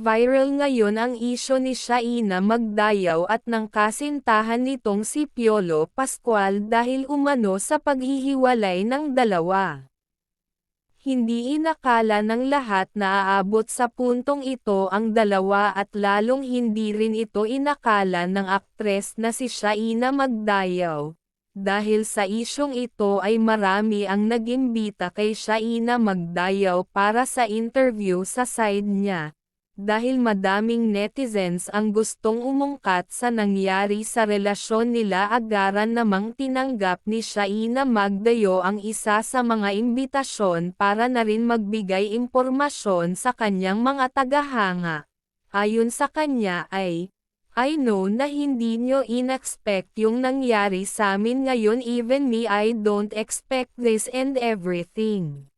Viral ngayon ang isyo ni Shaina Magdayaw at ng kasintahan nitong si Piolo Pascual dahil umano sa paghihiwalay ng dalawa. Hindi inakala ng lahat na aabot sa puntong ito ang dalawa at lalong hindi rin ito inakala ng aktres na si Shaina Magdayaw, dahil sa isyong ito ay marami ang nag-imbita kay Shaina Magdayaw para sa interview sa side niya. Dahil madaming netizens ang gustong umungkat sa nangyari sa relasyon nila agaran namang tinanggap ni Shaina Magdayo ang isa sa mga imbitasyon para na rin magbigay impormasyon sa kanyang mga tagahanga. Ayon sa kanya ay, I know na hindi nyo in-expect yung nangyari sa amin ngayon even me I don't expect this and everything.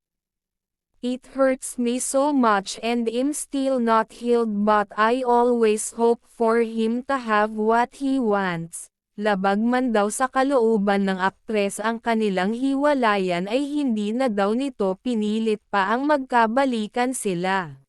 It hurts me so much and I'm still not healed but I always hope for him to have what he wants. Labag man daw sa kalooban ng aktres ang kanilang hiwalayan ay hindi na daw nito pinilit pa ang magkabalikan sila.